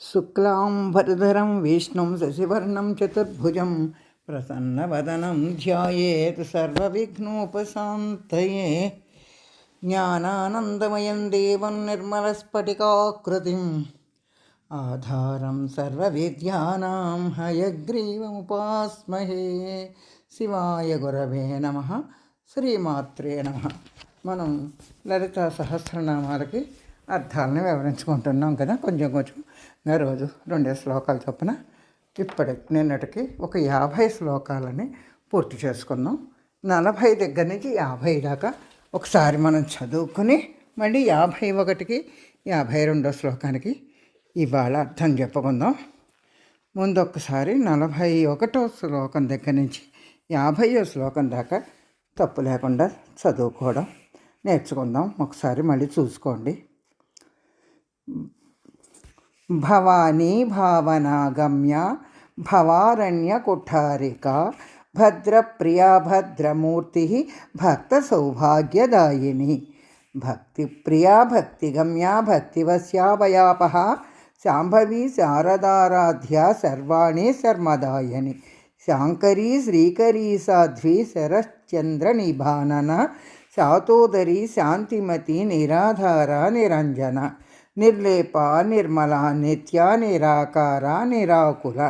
శుక్లాంబరధరం విష్ణుం శశివర్ణం చతుర్భుజం ప్రసన్నవదనం ధ్యాయేత్ సర్వవిఘ్నోపశాంతయే. జ్ఞానానందమయం దేవం నిర్మలస్ఫటికాకృతిం. ఆధారం సర్వవిద్యానాం హయగ్రీవముపాస్మహే. శివాయ గురవే నమ. శ్రీమాత్రే నమ. మనం లలిత సహస్రనామాలకి అర్థాలను వివరించుకుంటున్నాం కదా. కొంచెం కొంచెం రోజు రెండే శ్లోకాల చొప్పున ఇప్పటి నిన్నటికి ఒక యాభై శ్లోకాలని పూర్తి చేసుకుందాం. నలభై దగ్గర నుంచి యాభై దాకా ఒకసారి మనం చదువుకుని మళ్ళీ యాభై ఒకటికి యాభై రెండో శ్లోకానికి ఇవాళ అర్థం చెప్పుకుందాం. ముందు ఒకసారి నలభై ఒకటో శ్లోకం దగ్గర నుంచి యాభైయో శ్లోకం దాకా తప్పు లేకుండా చదువుకోవడం నేర్చుకుందాం. ఒకసారి మళ్ళీ చూసుకోండి. भवानी भावनागम्या भवारण्यकुठारिका भद्रप्रिया भद्रमूर्तिः, भक्तसौभाग्यदायिनी। भक्तिप्रिया, भक्तिगम्या भक्तिवस्यावयापः शाम्भवी, शारदाराध्या, सर्वाणि सर्मदायिनि शाङ्करी, श्रीकरी, साध्वी सरश्चन्द्रनिभानन शातोदरी शान्तिमती, निराधारा, निरञ्जना। నిర్లేప నిర్మల నిత్య నిరాకార నిరాకుల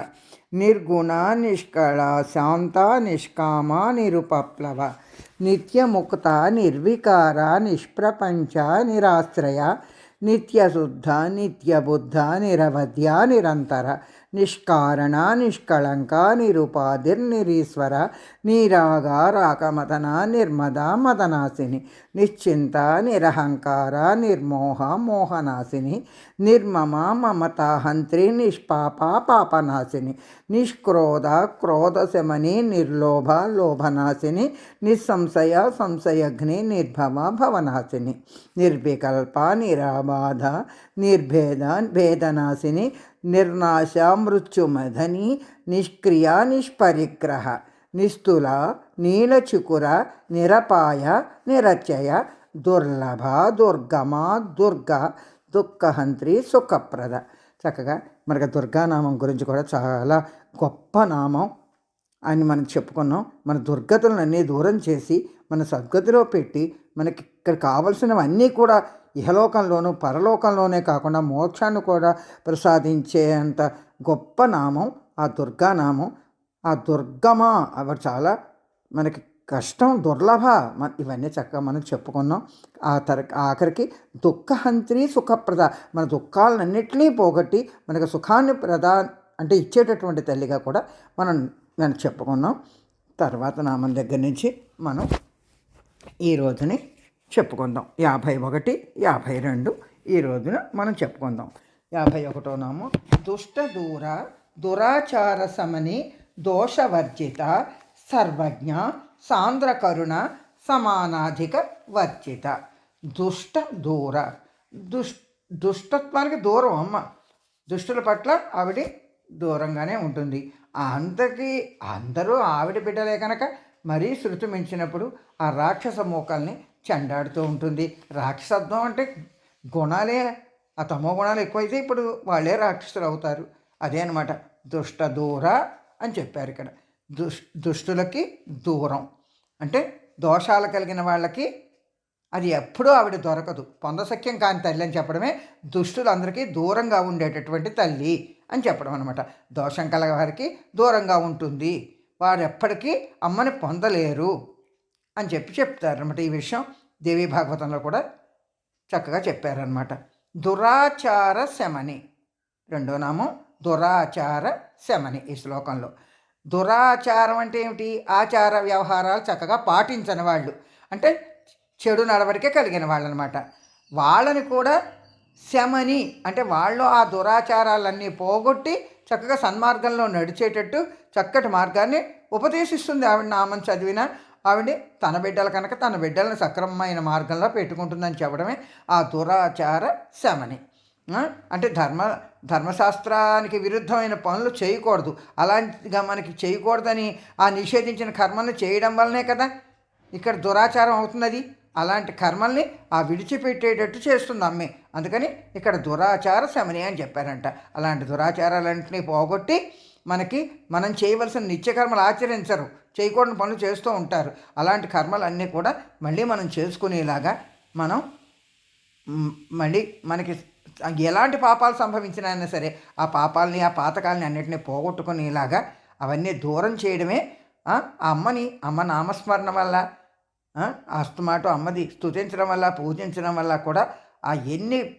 నిర్గుణ నిష్కళ శాంత నిష్కామ నిరుపప్లవ నిత్యముక్త నిర్వికార నిష్ప్రపంచ నిరాశ్రయ నిత్యశుద్ధ నిత్యబుద్ధ నిరవధ్య నిరంతర నిష్కారణ నిష్కళంక నిరుపాధిర్నిరీశ్వర నీరాగారాకమదన నిర్మద మదనాశిని నిశ్చింత నిరహంకార నిర్మోహ మోహనాశిని నిర్మమ మమతాహంత్రి నిష్పాప పాపనాశిని నిష్క్రోధ క్రోధశమని నిర్లోభ లోభనాశిని నిస్సంశయ సంశయగ్ని నిర్భవ భవనాశిని నిర్వికల్ప నిరాబాధ నిర్భేద భేదనాశిని నిర్నాశ మృత్యుమధని నిష్క్రియ నిష్పరిగ్రహ నిస్తుల నీలచుకుర నిరపాయ నిరచయ దుర్లభ దుర్గమ దుర్గ దుఃఖహంత్రి సుఖప్రద. చక్కగా మనకి దుర్గానామం గురించి కూడా చాలా గొప్ప నామం అని మనం చెప్పుకున్నాం. మన దుర్గతులను అన్నీ దూరం చేసి మన సద్గతిలో పెట్టి మనకి ఇక్కడ కావలసినవన్నీ కూడా ఇహలోకంలోనూ పరలోకంలోనే కాకుండా మోక్షాన్ని కూడా ప్రసాదించేంత గొప్ప నామం ఆ దుర్గానామం ఆ దుర్గమా అవి చాలా మనకి కష్టం దుర్లభ. ఇవన్నీ చక్కగా మనం చెప్పుకున్నాం. ఆ తర ఆఖరికి దుఃఖహంత్రి సుఖప్రద మన దుఃఖాలన్నింటినీ పోగొట్టి మనకు సుఖాన్ని ప్రదా అంటే ఇచ్చేటటువంటి తల్లిగా కూడా మనం నేను చెప్పుకున్నాం. తర్వాత నామం దగ్గర నుంచి మనం ఈ రోజుని చెప్పుకుందాం. యాభై ఒకటి యాభై రెండు ఈ రోజున మనం చెప్పుకుందాం. యాభై ఒకటో నామం. దుష్ట దూర దురాచార సమని దోషవర్జిత సర్వజ్ఞ సాంద్రకరుణ సమానాధిక వర్జిత. దుష్ట దూర. దుష్ దుష్టత్వానికి దూరం అమ్మ. దుష్టుల పట్ల ఆవిడ దూరంగానే ఉంటుంది. అందరికీ అందరూ ఆవిడ బిడ్డలే కనుక మరీ శృతి మించినప్పుడు ఆ రాక్షస మూకల్ని చెండాడుతూ ఉంటుంది. రాక్షసత్వం అంటే గుణాలే ఆ తమో గుణాలు ఎక్కువైతే ఇప్పుడు వాళ్ళే రాక్షసులు అవుతారు అదే అనమాట దుష్ట దూర అని చెప్పారు ఇక్కడ. దుష్ దుష్టులకి దూరం. అంటే దోషాలు కలిగిన వాళ్ళకి అది ఎప్పుడూ ఆవిడ దొరకదు. పొందసఖ్యం కాని తల్లి అని చెప్పడమే దుష్టులందరికీ దూరంగా ఉండేటటువంటి తల్లి అని చెప్పడం అనమాట దోషం కలగ వారికి దూరంగా ఉంటుంది. వారెప్పటికీ అమ్మని పొందలేరు అని చెప్పి చెప్తారనమాట ఈ విషయం దేవీ భాగవతంలో కూడా చక్కగా చెప్పారనమాట దురాచార శమని. రెండో నామం దురాచార శమని ఈ శ్లోకంలో. దురాచారం అంటే ఏమిటి? ఆచార వ్యవహారాలు చక్కగా పాటించని వాళ్ళు. అంటే చెడు నడవడికే కలిగిన వాళ్ళు అనమాట వాళ్ళని కూడా శమని అంటే వాళ్ళు ఆ దురాచారాలన్నీ పోగొట్టి చక్కగా సన్మార్గంలో నడిచేటట్టు చక్కటి మార్గాన్ని ఉపదేశిస్తుంది ఆవిడ నామం చదివిన ఆవిడ తన బిడ్డలు కనుక తన బిడ్డలను సక్రమమైన మార్గంలో పెట్టుకుంటుందని చెప్పడమే ఆ దురాచార శమని. అంటే ధర్మ ధర్మశాస్త్రానికి విరుద్ధమైన పనులు చేయకూడదు. అలాంటిగా మనకి చేయకూడదని ఆ నిషేధించిన కర్మను చేయడం వల్లనే కదా. ఇక్కడ దురాచారం అవుతున్నది. అలాంటి కర్మల్ని ఆ విడిచిపెట్టేటట్టు చేస్తుంది అమ్మే. అందుకని ఇక్కడ దురాచార శమని అని చెప్పారంట. అలాంటి దురాచారాలన్నింటినీ పోగొట్టి మనకి మనం చేయవలసిన నిత్యకర్మలు ఆచరించరు. చేయకూడని పనులు చేస్తూ ఉంటారు. అలాంటి కర్మలన్నీ కూడా మళ్ళీ మనం చేసుకునేలాగా మనం మళ్ళీ మనకి ఎలాంటి పాపాలు సంభవించినా అయినా సరే ఆ పాపాలని ఆ పాతకాలని అన్నిటినీ పోగొట్టుకునేలాగా అవన్నీ దూరం చేయడమే ఆ అమ్మని అమ్మ నామస్మరణ వల్ల అస్తమాటో అమ్మది స్తుతించడం వల్ల పూజించడం వల్ల కూడా ఆ ఎన్ని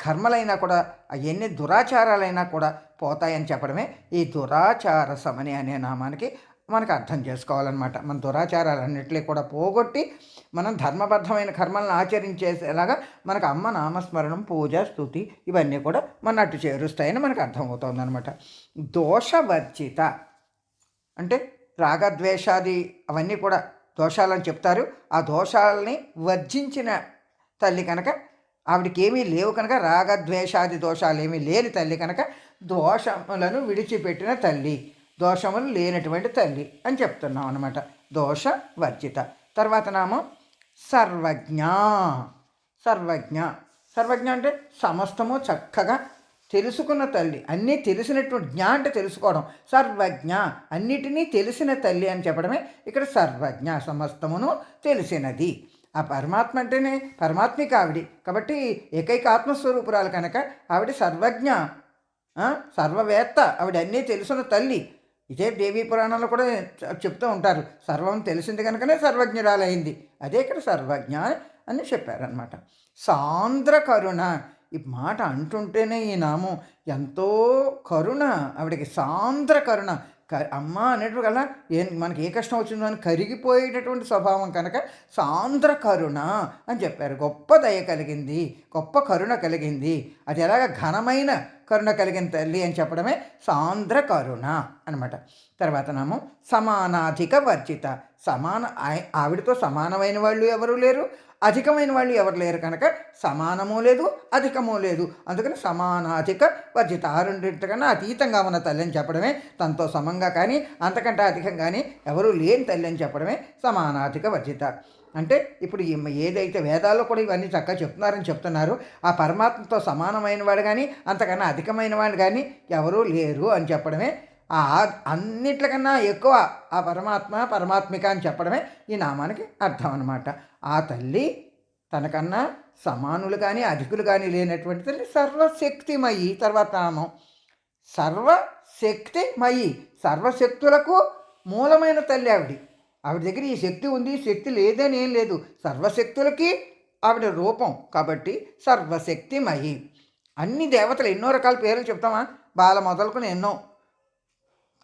కర్మలైనా కూడా ఆ ఎన్ని దురాచారాలైనా కూడా పోతాయని చెప్పడమే ఈ దురాచార సమని అనే నామానికి మనకు అర్థం చేసుకోవాలన్నమాట. మన దురాచారాలన్నింటినీ కూడా పోగొట్టి మనం ధర్మబద్ధమైన కర్మలను ఆచరించేసేలాగా మనకు అమ్మ నామస్మరణం పూజ స్థుతి ఇవన్నీ కూడా మన అటు చేరుస్తాయని మనకు అర్థమవుతుందన్నమాట. దోషవర్జిత అంటే రాగద్వేషాది అవన్నీ కూడా దోషాలని చెప్తారు. ఆ దోషాలని వర్జించిన తల్లి కనుక ఆవిడకి ఏమీ లేవు కనుక రాగద్వేషాది దోషాలు ఏమీ లేని తల్లి కనుక దోషములను విడిచిపెట్టిన తల్లి దోషములు లేనటువంటి తల్లి అని చెప్తున్నాం అనమాట దోష వర్జిత. తర్వాత నామం సర్వజ్ఞ సర్వజ్ఞ. సర్వజ్ఞ అంటే సమస్తము చక్కగా తెలుసుకున్న తల్లి అన్నీ తెలిసినటువంటి జ్ఞ అంటే తెలుసుకోవడం. సర్వజ్ఞ అన్నిటినీ తెలిసిన తల్లి అని చెప్పడమే ఇక్కడ సర్వజ్ఞ సమస్తమును తెలిసినది. ఆ పరమాత్మ అంటేనే పరమాత్మిక ఆవిడి. కాబట్టి ఏకైక ఆత్మస్వరూపురాలు కనుక ఆవిడ సర్వజ్ఞ సర్వవేత్త ఆవిడ అన్నీ తెలుసున్న తల్లి. ఇదే దేవీ పురాణాలు కూడా చెప్తూ ఉంటారు. సర్వం తెలిసింది కనుకనే సర్వజ్ఞురాలైంది. అదే ఇక్కడ సర్వజ్ఞ అని చెప్పారనమాట సాంద్ర కరుణ ఈ మాట అంటుంటేనే ఈ నామం ఎంతో కరుణ ఆవిడకి సాంద్ర కరుణ. క అమ్మ అనేటువంటి కల్లా ఏ మనకి ఏ కష్టం వచ్చిందో అని కరిగిపోయేటటువంటి స్వభావం కనుక సాంద్ర కరుణ అని చెప్పారు. గొప్ప దయ కలిగింది గొప్ప కరుణ కలిగింది. అది ఎలాగ ఘనమైన కరుణ కలిగిన తల్లి అని చెప్పడమే సాంద్ర కరుణ అనమాట తర్వాత నామం సమానాధిక వర్జిత. సమాన ఆవిడతో సమానమైన వాళ్ళు ఎవరూ లేరు. అధికమైన వాళ్ళు ఎవరు లేరు కనుక సమానము లేదు అధికము లేదు. అందుకని సమానాధిక వర్జిత ఆ రెండింటికన్నా అతీతంగా ఉన్న తల్లి అని చెప్పడమే తనతో సమంగా కానీ అంతకంటే అధికంగా కానీ ఎవరూ లేని తల్లి అని చెప్పడమే సమానాధిక వర్జిత. అంటే ఇప్పుడు ఏదైతే వేదాల్లో కూడా ఇవన్నీ చక్కగా చెప్తున్నారని చెప్తున్నారు ఆ పరమాత్మతో సమానమైన వాడు కానీ అంతకన్నా అధికమైన వాడు కానీ ఎవరూ లేరు అని చెప్పడమే ఆ అన్నిట్లకన్నా ఎక్కువ ఆ పరమాత్మ పరమాత్మిక అని చెప్పడమే ఈ నామానికి అర్థం అనమాట ఆ తల్లి తనకన్నా సమానులు కానీ అధికులు కానీ లేనటువంటి తల్లి సర్వశక్తిమయి. తర్వాత నామం. సర్వశక్తిమయి. సర్వశక్తులకు మూలమైన తల్లి ఆవిడ. ఆవిడ దగ్గర ఈ శక్తి ఉంది ఈ శక్తి లేదని ఏం లేదు. సర్వశక్తులకి ఆవిడ రూపం కాబట్టి సర్వశక్తిమయి. అన్ని దేవతలు ఎన్నో రకాల పేర్లు చెప్తామా? బాల మొదలుకుని ఎన్నో.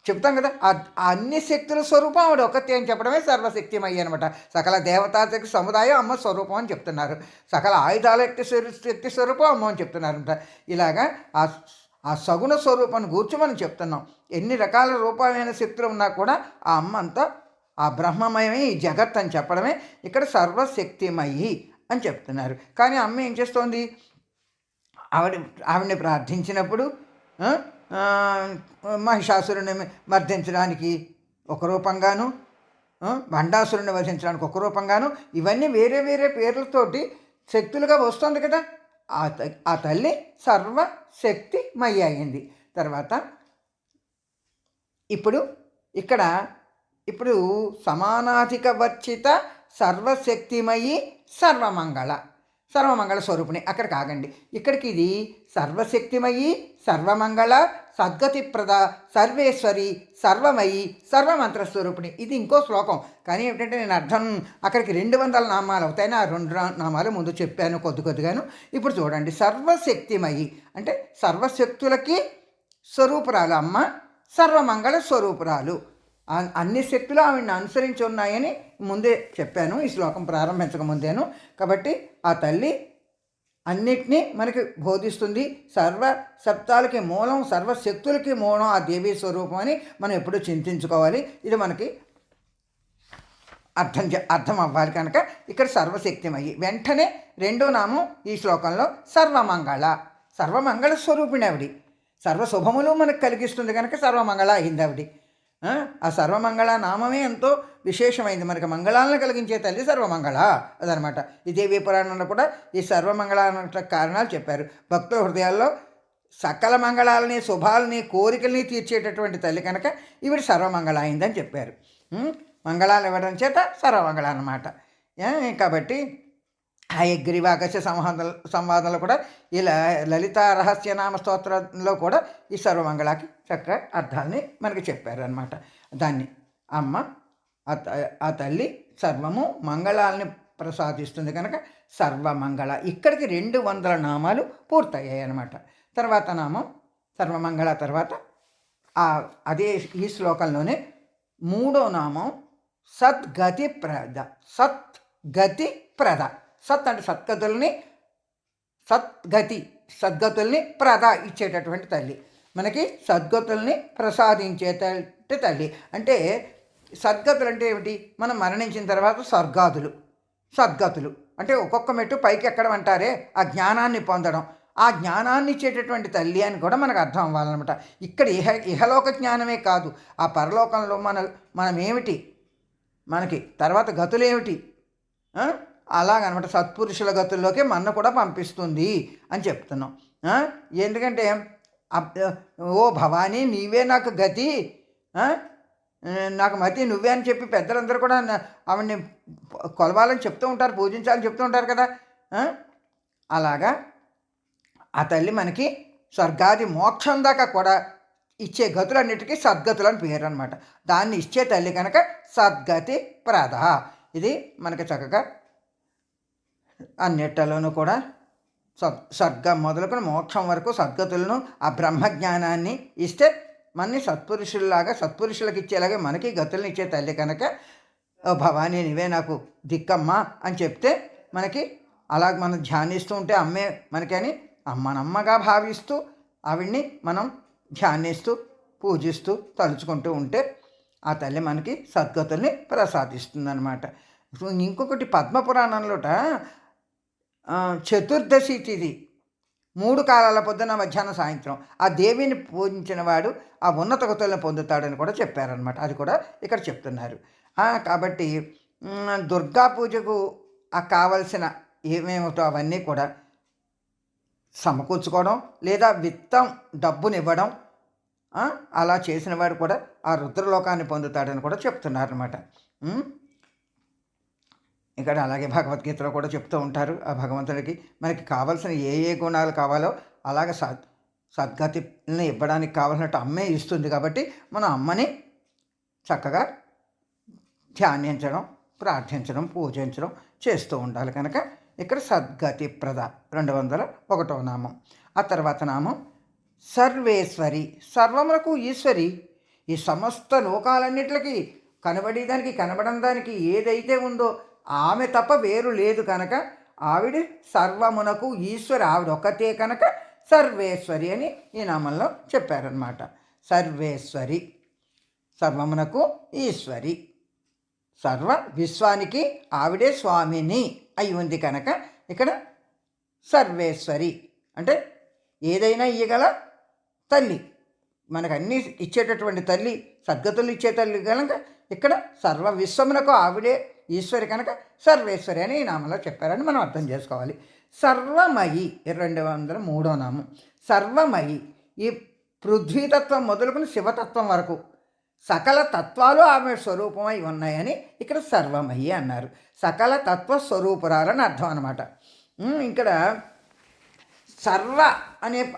చెప్తాం కదా ఆ అన్ని శక్తుల స్వరూపం ఆవిడ ఒకటి అని చెప్పడమే సర్వశక్తిమయ్యి అనమాట సకల దేవతాశక్తి సముదాయం అమ్మ స్వరూపం అని చెప్తున్నారు. సకల ఆయుధాల శక్తి శక్తి స్వరూపం అమ్మ అని చెప్తున్నారంట. ఇలాగా ఆ ఆ సగుణ స్వరూపాన్ని గూర్చి మనం చెప్తున్నాం. ఎన్ని రకాల రూపమైన శక్తులు ఉన్నా కూడా ఆ అమ్మ అంతా ఆ బ్రహ్మమయమే ఈ జగత్ అని చెప్పడమే ఇక్కడ సర్వశక్తిమయి అని చెప్తున్నారు. కానీ అమ్మ ఏం చేస్తోంది? ఆవిడ ఆవిడని ప్రార్థించినప్పుడు మహిషాసురుని మర్దించడానికి ఒక రూపంగాను భండాసురుని వధించడానికి ఒక రూపంగాను ఇవన్నీ వేరే వేరే పేర్లతోటి శక్తులుగా వస్తుంది కదా. ఆ త- ఆ తల్లి సర్వశక్తిమయ్యి అయింది. తర్వాత ఇప్పుడు ఇక్కడ ఇప్పుడు సమానాధిక వర్చిత సర్వశక్తిమయి సర్వమంగళ సర్వమంగళ స్వరూపిణి అక్కడికి కాగండి ఇక్కడికి ఇది సర్వశక్తిమయి సర్వమంగళ సద్గతి ప్రద సర్వేశ్వరి సర్వమయి సర్వమంత్ర స్వరూపిణి ఇది ఇంకో శ్లోకం. కానీ ఏమిటంటే నేను అర్థం అక్కడికి రెండు వందల నామాలు అవుతాయని ఆ రెండు నామాలు ముందు చెప్పాను కొద్ది కొద్దిగాను. ఇప్పుడు చూడండి. సర్వశక్తిమయి అంటే సర్వశక్తులకి స్వరూపురాలు అమ్మ సర్వమంగళ స్వరూపురాలు. అన్ని శక్తులు ఆవిడని అనుసరించి ఉన్నాయని ముందే చెప్పాను. ఈ శ్లోకం ప్రారంభించక ముందేను. కాబట్టి ఆ తల్లి అన్నిటినీ మనకి బోధిస్తుంది. సర్వ శబ్దాలకి మూలం సర్వశక్తులకి మూలం ఆ దేవీ స్వరూపం అని మనం ఎప్పుడూ చింతించుకోవాలి. ఇది మనకి అర్థం చే- అర్థం అవ్వాలి కనుక ఇక్కడ సర్వశక్తిమయ్యి వెంటనే రెండో నామం ఈ శ్లోకంలో సర్వమంగళ. సర్వమంగళ స్వరూపిణి ఆవిడి. సర్వ శుభములు మనకు కలిగిస్తుంది కనుక సర్వమంగళ అయింది ఆవిడి. ఆ, సర్వమంగళ నామమే ఎంతో విశేషమైంది. మనకి మంగళాలను కలిగించే తల్లి సర్వమంగళ అదనమాట. ఈ దేవీ పురాణంలో కూడా ఈ సర్వమంగళ అన్న కారణాలు చెప్పారు. భక్తుల హృదయాల్లో సకల మంగళాలని శుభాలని కోరికల్ని తీర్చేటటువంటి తల్లి కనుక ఈవిడ సర్వమంగళ అయిందని చెప్పారు. మంగళాలు ఇవ్వడం చేత సర్వమంగళ అనమాట ఏ, హయగ్రీవ అగస్య సంవాద సంవాదంలో కూడా ఇలా లలిత రహస్యనామ స్తోత్రంలో కూడా ఈ సర్వమంగళాకి చక్కగా అర్థాన్ని మనకి చెప్పారనమాట దాన్ని అమ్మ ఆ ఆ తల్లి సర్వము మంగళాలని ప్రసాదిస్తుంది కనుక సర్వమంగళ. ఇక్కడికి రెండు వందల నామాలు పూర్తయ్యాయి అన్నమాట తర్వాత నామం సర్వమంగళ తర్వాత ఆ అదే ఈ శ్లోకంలోనే మూడో నామం సద్గతి ప్రద సత్ గతి ప్రద సత్ అంటే సత్గతుల్ని సద్గతి సద్గతుల్ని ప్రద ఇచ్చేటటువంటి తల్లి. మనకి సద్గతుల్ని ప్రసాదించేటట్టు తల్లి అంటే సద్గతులు అంటే ఏమిటి? మనం మరణించిన తర్వాత స్వర్గాదులు సద్గతులు. అంటే ఒక్కొక్క మెట్టు పైకి ఎక్కడం అంటారే ఆ జ్ఞానాన్ని పొందడం. ఆ జ్ఞానాన్ని ఇచ్చేటటువంటి తల్లి అని కూడా మనకు అర్థం అవ్వాలన్నమాట. ఇక్కడ ఇహ ఇహలోక జ్ఞానమే కాదు. ఆ పరలోకంలో మన మనం ఏమిటి మనకి తర్వాత గతులేమిటి? ఏమిటి అలాగనమాట సత్పురుషుల గతుల్లోకి మన కూడా పంపిస్తుంది అని చెప్తున్నాం. ఎందుకంటే ఓ భవానీ నీవే నాకు గతి. నాకు మతి నువ్వే అని చెప్పి పెద్దలందరూ కూడా ఆవిడ్ని కొలవాలని చెప్తూ ఉంటారు పూజించాలని చెప్తూ ఉంటారు కదా. అలాగా ఆ తల్లి మనకి స్వర్గాది మోక్షం దాకా కూడా ఇచ్చే గతులన్నిటికీ సద్గతులు అని పేరు అనమాట దాన్ని ఇచ్చే తల్లి కనుక సద్గతి ప్రద ఇది మనకి చక్కగా అన్నిట్లలోనూ కూడా సద్ మొదలుకొని మోక్షం వరకు సద్గతులను ఆ బ్రహ్మజ్ఞానాన్ని ఇస్తే మనని సత్పురుషుల్లాగా సత్పురుషులకు ఇచ్చేలాగే మనకి గతులను ఇచ్చే తల్లి కనుక భవానీ నువ్వే నాకు దిక్కమ్మా అని చెప్తే మనకి అలాగ మనం ధ్యానిస్తూ ఉంటే అమ్మే మనకని అమ్మనమ్మగా భావిస్తూ ఆవిడ్ని మనం ధ్యానిస్తూ పూజిస్తూ తలుచుకుంటూ ఉంటే ఆ తల్లి మనకి సద్గతుల్ని ప్రసాదిస్తుందన్నమాట. ఇంకొకటి పద్మపురాణంలోట చతుర్దశి తిథి మూడు కాలాల పొద్దున మధ్యాహ్నం సాయంత్రం. ఆ దేవిని పూజించిన వాడు ఆ ఉన్నత గతులను పొందుతాడని కూడా చెప్పారనమాట అది కూడా ఇక్కడ చెప్తున్నారు. కాబట్టి దుర్గా పూజకు ఆ కావలసిన ఏమేమిటో అవన్నీ కూడా సమకూర్చుకోవడం లేదా విత్తం డబ్బునివ్వడం అలా చేసిన వాడు కూడా ఆ రుద్రలోకాన్ని పొందుతాడని కూడా చెప్తున్నారనమాట ఇక్కడ అలాగే భగవద్గీతలో కూడా చెప్తూ ఉంటారు ఆ భగవంతుడికి మనకి కావాల్సిన ఏ ఏ గుణాలు కావాలో అలాగే సద్ సద్గతిని ఇవ్వడానికి కావాల్సినట్టు అమ్మే ఇస్తుంది కాబట్టి మనం అమ్మని చక్కగా ధ్యానించడం ప్రార్థించడం పూజించడం చేస్తూ ఉండాలి కనుక. ఇక్కడ సద్గతి ప్రద రెండు వందల ఒకటో నామం. ఆ తర్వాత నామం సర్వేశ్వరి సర్వములకు ఈశ్వరి. ఈ సమస్త లోకాలన్నిటికీ కనబడేదానికి కనబడని దానికి ఏదైతే ఉందో ఆమె తప్ప వేరు లేదు కనుక ఆవిడ సర్వమునకు ఈశ్వరి ఆవిడ ఒకతే కనుక సర్వేశ్వరి అని ఈ నామంలో చెప్పారనమాట సర్వేశ్వరి సర్వమునకు ఈశ్వరి సర్వ విశ్వానికి ఆవిడే స్వామిని అయి ఉంది కనుక ఇక్కడ సర్వేశ్వరి అంటే ఏదైనా ఇయ్యగల తల్లి మనకు అన్నీ ఇచ్చేటటువంటి తల్లి సద్గతులు ఇచ్చే తల్లి కనుక ఇక్కడ సర్వ విశ్వమునకు ఆవిడే ఈశ్వరి కనుక సర్వేశ్వరి అని ఈ నామంలో చెప్పారని మనం అర్థం చేసుకోవాలి. సర్వమయి రెండు వందల మూడో నామం. సర్వమయి ఈ పృథ్వీతత్వం మొదలుకుని శివతత్వం వరకు సకల తత్వాలు ఆమె స్వరూపమై ఉన్నాయని ఇక్కడ సర్వమయి అన్నారు. సకల తత్వ స్వరూపురాలని అర్థం అనమాట ఇక్కడ సర్వ అనే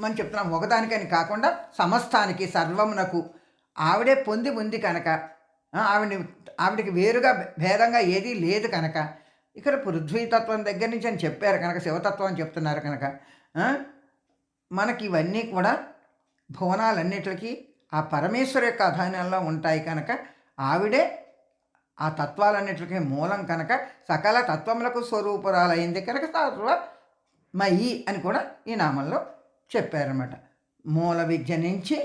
మనం చెప్తున్నాం ఒకదానికని కాకుండా సమస్తానికి సర్వమునకు ఆవిడే పొంది ఉంది కనుక ఆవిడ ఆవిడకి వేరుగా భేదంగా ఏదీ లేదు కనుక. ఇక్కడ పృథ్వీతత్వం దగ్గర నుంచి అని చెప్పారు కనుక శివతత్వం అని చెప్తున్నారు కనుక. మనకి ఇవన్నీ కూడా భువనాలన్నిటికీ ఆ పరమేశ్వరు యొక్క అధీనంలో ఉంటాయి కనుక ఆవిడే ఆ తత్వాలన్నిటికీ మూలం కనుక సకల తత్వములకు స్వరూపురాలైంది కనుక సర్వమయి అని కూడా ఈ నామంలో చెప్పారన్నమాట. మూల విద్య నుంచి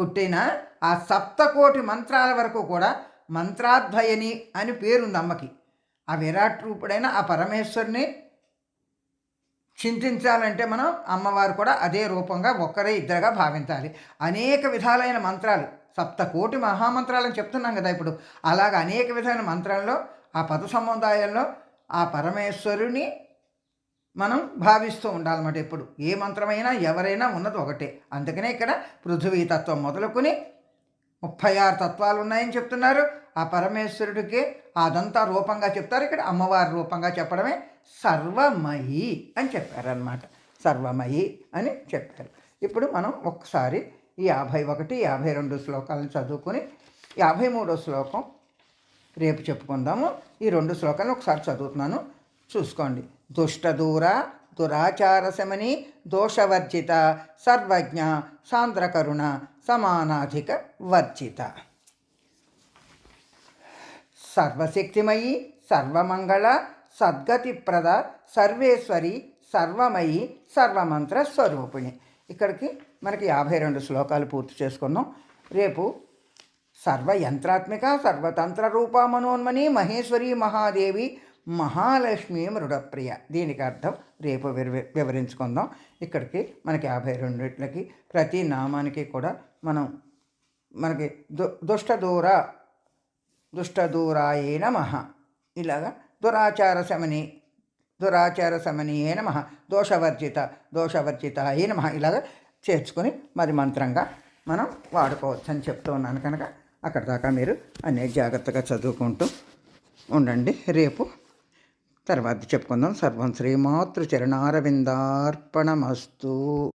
పుట్టిన ఆ సప్తకోటి మంత్రాల వరకు కూడా మంత్రాధ్వయని అని పేరుంది అమ్మకి. ఆ విరాట్ రూపుడైన ఆ పరమేశ్వరుని చింతించాలంటే మనం అమ్మవారు కూడా అదే రూపంగా ఒక్కరే ఇద్దరుగా భావించాలి. అనేక విధాలైన మంత్రాలు సప్తకోటి మహామంత్రాలని చెప్తున్నాం కదా ఇప్పుడు. అలాగ అనేక విధమైన మంత్రాల్లో ఆ పద సముదాయంలో ఆ పరమేశ్వరుని మనం భావిస్తూ ఉండాలన్నమాట ఎప్పుడు. ఏ మంత్రమైనా ఎవరైనా ఉన్నది ఒకటే. అందుకనే ఇక్కడ పృథ్వీ తత్వం మొదలుకొని ముప్పై ఆరు తత్వాలు ఉన్నాయని చెప్తున్నారు. ఆ పరమేశ్వరుడికి అదంతా రూపంగా చెప్తారు. ఇక్కడ అమ్మవారి రూపంగా చెప్పడమే సర్వమయి అని చెప్పారనమాట సర్వమయి అని చెప్పారు. ఇప్పుడు మనం ఒకసారి ఈ యాభై ఒకటి యాభై రెండు శ్లోకాలను చదువుకొని యాభై మూడో శ్లోకం రేపు చెప్పుకుందాము. ఈ రెండు శ్లోకాలను ఒకసారి చదువుతున్నాను. చూసుకోండి. దుష్టదూర దురాచారశమని దోషవర్జిత సర్వజ్ఞ సాంద్రకరుణ సమానాధిక వర్జిత. సర్వశక్తిమయి సర్వమంగళ సద్గతిప్రద సర్వేశ్వరి సర్వమయి సర్వమంత్ర స్వరూపిణి. ఇక్కడికి మనకి యాభై రెండు శ్లోకాలు పూర్తి చేసుకున్నాం రేపు సర్వయంత్రాత్మిక సర్వతంత్ర రూప మనోన్మని మహేశ్వరి మహాదేవి మహాలక్ష్మి మృడప్రియ. దీనికి అర్థం రేపు వివరించుకుందాం. ఇక్కడికి మనకి యాభై రెండిట్లకి ప్రతి నామానికి కూడా మనం మనకి దు దుష్ట దూర దుష్టదూరాయే నమ. ఇలాగా దురాచార శమని దురాచార శమనియే నమ. దోషవర్జిత దోషవర్జితాయే నమ. ఇలాగ చేర్చుకొని మరి మంత్రంగా మనం వాడుకోవచ్చు అని చెప్తూ ఉన్నాను కనుక అక్కడ దాకా మీరు అనేక జాగ్రత్తగా చదువుకుంటూ ఉండండి. రేపు తర్వాత చెప్పుకుందాం. సర్వం శ్రీమాతృ చరణారవిందార్పణమస్తు.